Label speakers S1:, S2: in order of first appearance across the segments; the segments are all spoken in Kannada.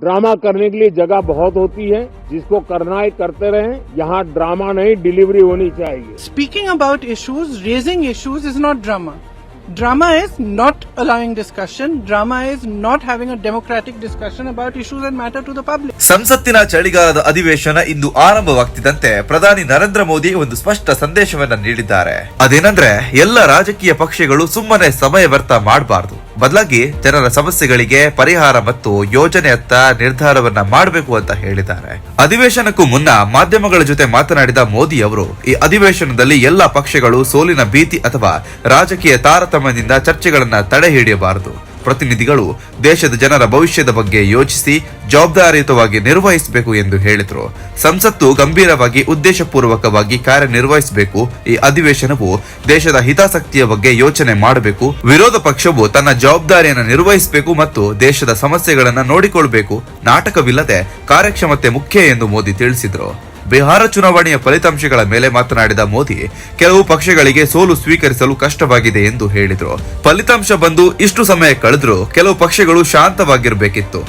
S1: ड्रामा करने के लिए जगह बहुत होती है जिसको करना है करते रहें यहाँ ड्रामा नहीं डिलीवरी होनी चाहिए
S2: Speaking about issues, raising issues is not drama. Drama is not allowing discussion. Drama is not having a democratic discussion about issues that matter to the public.
S3: ಸಂಸತ್ತಿನ ಚಳಿಗಾಲದ ಅಧಿವೇಶನ ಇಂದು ಆರಂಭವಾಗ್ತಿದ್ದಂತೆ ಪ್ರಧಾನಿ ನರೇಂದ್ರ ಮೋದಿ ಒಂದು ಸ್ಪಷ್ಟ ಸಂದೇಶವನ್ನ ನೀಡಿದ್ದಾರೆ ಅದೇನಂದ್ರೆ ಎಲ್ಲ ರಾಜಕೀಯ ಪಕ್ಷಗಳು ಸುಮ್ಮನೆ ಸಮಯ ವ್ಯರ್ಥ ಮಾಡಬಾರದು ಬದಲಾಗಿ ಜನರ ಸಮಸ್ಯೆಗಳಿಗೆ ಪರಿಹಾರ ಮತ್ತು ಯೋಜನೆಯತ್ತ ನಿರ್ಧಾರವನ್ನ ಮಾಡಬೇಕು ಅಂತ ಹೇಳಿದ್ದಾರೆ. ಅಧಿವೇಶನಕ್ಕೂ ಮುನ್ನ ಮಾಧ್ಯಮಗಳ ಜೊತೆ ಮಾತನಾಡಿದ ಮೋದಿ ಅವರು, ಈ ಅಧಿವೇಶನದಲ್ಲಿ ಎಲ್ಲಾ ಪಕ್ಷಗಳು ಸೋಲಿನ ಭೀತಿ ಅಥವಾ ರಾಜಕೀಯ ತಾರತಮ್ಯದಿಂದ ಚರ್ಚೆಗಳನ್ನ ತಡೆ ಹಿಡಿಯಬಾರದು. ಪ್ರತಿನಿಧಿಗಳು ದೇಶದ ಜನರ ಭವಿಷ್ಯದ ಬಗ್ಗೆ ಯೋಚಿಸಿ ಜವಾಬ್ದಾರಿಯುತವಾಗಿ ನಿರ್ವಹಿಸಬೇಕು ಎಂದು ಹೇಳಿದರು. ಸಂಸತ್ತು ಗಂಭೀರವಾಗಿ, ಉದ್ದೇಶಪೂರ್ವಕವಾಗಿ ಕಾರ್ಯನಿರ್ವಹಿಸಬೇಕು. ಈ ಅಧಿವೇಶನವು ದೇಶದ ಹಿತಾಸಕ್ತಿಯ ಬಗ್ಗೆ ಯೋಚನೆ ಮಾಡಬೇಕು. ವಿರೋಧ ಪಕ್ಷವು ತನ್ನ ಜವಾಬ್ದಾರಿಯನ್ನು ನಿರ್ವಹಿಸಬೇಕು ಮತ್ತು ದೇಶದ ಸಮಸ್ಯೆಗಳನ್ನು ನೋಡಿಕೊಳ್ಳಬೇಕು. ನಾಟಕವಿಲ್ಲದೆ ಕಾರ್ಯಕ್ಷಮತೆ ಮುಖ್ಯ ಎಂದು ಮೋದಿ ತಿಳಿಸಿದರು. ಬಿಹಾರ ಚುನಾವಣೆಯ ಫಲಿತಾಂಶಗಳ ಮೇಲೆ ಮಾತನಾಡಿದ ಮೋದಿ, ಕೆಲವು ಪಕ್ಷಗಳಿಗೆ ಸೋಲು ಸ್ವೀಕರಿಸಲು ಕಷ್ಟವಾಗಿದೆ ಎಂದು ಹೇಳಿದರು. ಫಲಿತಾಂಶ ಬಂದು ಇಷ್ಟು ಸಮಯ ಕಳೆದ್ರು ಕೆಲವು ಪಕ್ಷಗಳು ಶಾಂತವಾಗಿರಬೇಕಿತ್ತು.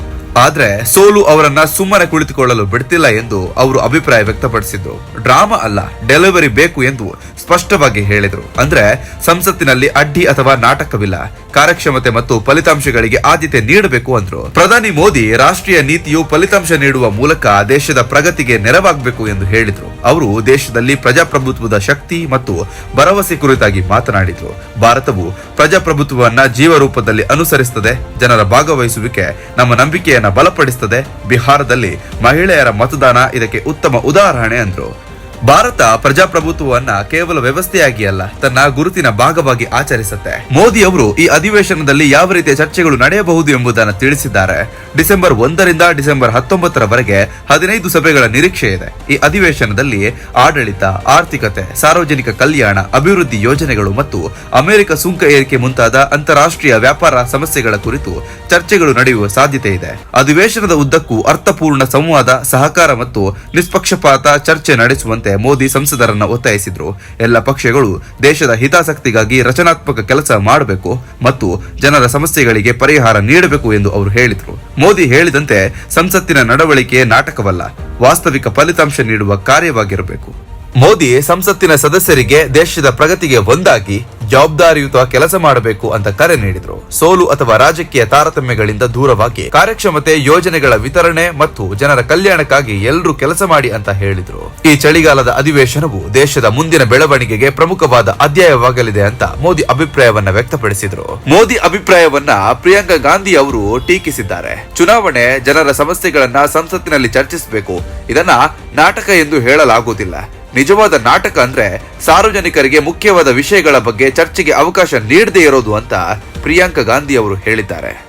S3: ಆದ್ರೆ ಸೋಲು ಅವರನ್ನ ಸುಮ್ಮನೆ ಕುಳಿತುಕೊಳ್ಳಲು ಬಿಡ್ತಿಲ್ಲ ಎಂದು ಅವರು ಅಭಿಪ್ರಾಯ ವ್ಯಕ್ತಪಡಿಸಿದ್ರು. ಡ್ರಾಮಾ ಅಲ್ಲ, ಡೆಲಿವರಿ ಬೇಕು ಎಂದು ಸ್ಪಷ್ಟವಾಗಿ ಹೇಳಿದರು. ಅಂದ್ರೆ ಸಂಸತ್ತಿನಲ್ಲಿ ಅಡ್ಡಿ ಅಥವಾ ನಾಟಕವಿಲ್ಲ. ಕಾರ್ಯಕ್ಷಮತೆ ಮತ್ತು ಫಲಿತಾಂಶಗಳಿಗೆ ಆದ್ಯತೆ ನೀಡಬೇಕು ಅಂದ್ರು. ಪ್ರಧಾನಿ ಮೋದಿ ರಾಷ್ಟ್ರೀಯ ನೀತಿಯು ಫಲಿತಾಂಶ ನೀಡುವ ಮೂಲಕ ದೇಶದ ಪ್ರಗತಿಗೆ ನೆರವಾಗಬೇಕು ಎಂದು ಹೇಳಿದರು. ಅವರು ದೇಶದಲ್ಲಿ ಪ್ರಜಾಪ್ರಭುತ್ವದ ಶಕ್ತಿ ಮತ್ತು ಭರವಸೆ ಕುರಿತಾಗಿ ಮಾತನಾಡಿದರು. ಭಾರತವು ಪ್ರಜಾಪ್ರಭುತ್ವವನ್ನ ಜೀವರೂಪದಲ್ಲಿ ಅನುಸರಿಸುತ್ತದೆ, ಜನರ ಭಾಗವಹಿಸುವಿಕೆ ನಮ್ಮ ನಂಬಿಕೆಯನ್ನ ಬಲಪಡಿಸುತ್ತದೆ. ಬಿಹಾರದಲ್ಲಿ ಮಹಿಳೆಯರ ಮತದಾನ ಇದಕ್ಕೆ ಉತ್ತಮ ಉದಾಹರಣೆ ಅಂದ್ರು. ಭಾರತ ಪ್ರಜಾಪ್ರಭುತ್ವವನ್ನ ಕೇವಲ ವ್ಯವಸ್ಥೆಯಾಗಿ ಅಲ್ಲ, ತನ್ನ ಗುರುತಿನ ಭಾಗವಾಗಿ ಆಚರಿಸುತ್ತೆ. ಮೋದಿ ಅವರು ಈ ಅಧಿವೇಶನದಲ್ಲಿ ಯಾವ ರೀತಿಯ ಚರ್ಚೆಗಳು ನಡೆಯಬಹುದು ಎಂಬುದನ್ನು ತಿಳಿಸಿದ್ದಾರೆ. ಡಿಸೆಂಬರ್ ಒಂದರಿಂದ ಡಿಸೆಂಬರ್ ಹತ್ತೊಂಬತ್ತರವರೆಗೆ ಹದಿನೈದು ಸಭೆಗಳ ನಿರೀಕ್ಷೆ ಇದೆ. ಈ ಅಧಿವೇಶನದಲ್ಲಿ ಆಡಳಿತ, ಆರ್ಥಿಕತೆ, ಸಾರ್ವಜನಿಕ ಕಲ್ಯಾಣ, ಅಭಿವೃದ್ಧಿ ಯೋಜನೆಗಳು ಮತ್ತು ಅಮೆರಿಕ ಸುಂಕ ಏರಿಕೆ ಮುಂತಾದ ಅಂತಾರಾಷ್ಟ್ರೀಯ ವ್ಯಾಪಾರ ಸಮಸ್ಯೆಗಳ ಕುರಿತು ಚರ್ಚೆಗಳು ನಡೆಯುವ ಸಾಧ್ಯತೆ ಇದೆ. ಅಧಿವೇಶನದ ಉದ್ದಕ್ಕೂ ಅರ್ಥಪೂರ್ಣ ಸಂವಾದ, ಸಹಕಾರ ಮತ್ತು ನಿಷ್ಪಕ್ಷಪಾತ ಚರ್ಚೆ ನಡೆಸುವಂತೆ ಮೋದಿ ಸಂಸದರನ್ನ ಒತ್ತಾಯಿಸಿದ್ರು. ಎಲ್ಲ ಪಕ್ಷಗಳು ದೇಶದ ಹಿತಾಸಕ್ತಿಗಾಗಿ ರಚನಾತ್ಮಕ ಕೆಲಸ ಮಾಡಬೇಕು ಮತ್ತು ಜನರ ಸಮಸ್ಯೆಗಳಿಗೆ ಪರಿಹಾರ ನೀಡಬೇಕು ಎಂದು ಅವರು ಹೇಳಿದರು. ಮೋದಿ ಹೇಳಿದಂತೆ ಸಂಸತ್ತಿನ ನಡವಳಿಕೆ ನಾಟಕವಲ್ಲ, ವಾಸ್ತವಿಕ ಫಲಿತಾಂಶ ನೀಡುವ ಕಾರ್ಯವಾಗಿರಬೇಕು. ಮೋದಿ ಸಂಸತ್ತಿನ ಸದಸ್ಯರಿಗೆ ದೇಶದ ಪ್ರಗತಿಗೆ ಒಂದಾಗಿ ಜವಾಬ್ದಾರಿಯುತ ಕೆಲಸ ಮಾಡಬೇಕು ಅಂತ ಕರೆ ನೀಡಿದ್ರು. ಸೋಲು ಅಥವಾ ರಾಜಕೀಯ ತಾರತಮ್ಯಗಳಿಂದ ದೂರವಾಗಿ ಕಾರ್ಯಕ್ಷಮತೆ, ಯೋಜನೆಗಳ ವಿತರಣೆ ಮತ್ತು ಜನರ ಕಲ್ಯಾಣಕ್ಕಾಗಿ ಎಲ್ಲರೂ ಕೆಲಸ ಮಾಡಿ ಅಂತ ಹೇಳಿದ್ರು. ಈ ಚಳಿಗಾಲದ ಅಧಿವೇಶನವು ದೇಶದ ಮುಂದಿನ ಬೆಳವಣಿಗೆಗೆ ಪ್ರಮುಖವಾದ ಅಧ್ಯಾಯವಾಗಲಿದೆ ಅಂತ ಮೋದಿ ಅಭಿಪ್ರಾಯವನ್ನ ವ್ಯಕ್ತಪಡಿಸಿದ್ರು. ಮೋದಿ ಅಭಿಪ್ರಾಯವನ್ನ ಪ್ರಿಯಾಂಕಾ ಗಾಂಧಿ ಅವರು ಟೀಕಿಸಿದ್ದಾರೆ. ಚುನಾವಣೆ ಜನರ ಸಮಸ್ಯೆಗಳನ್ನ ಸಂಸತ್ತಿನಲ್ಲಿ ಚರ್ಚಿಸಬೇಕು. ಇದನ್ನ ನಾಟಕ ಎಂದು ಹೇಳಲಾಗುವುದಿಲ್ಲ. ನಿಜವಾದ ನಾಟಕ ಅಂದ್ರೆ ಸಾರ್ವಜನಿಕರಿಗೆ ಮುಖ್ಯವಾದ ವಿಷಯಗಳ ಬಗ್ಗೆ ಚರ್ಚೆಗೆ ಅವಕಾಶ ನೀಡದೇ ಇರೋದು ಅಂತ ಪ್ರಿಯಾಂಕಾ ಗಾಂಧಿ ಅವರು ಹೇಳಿದ್ದಾರೆ.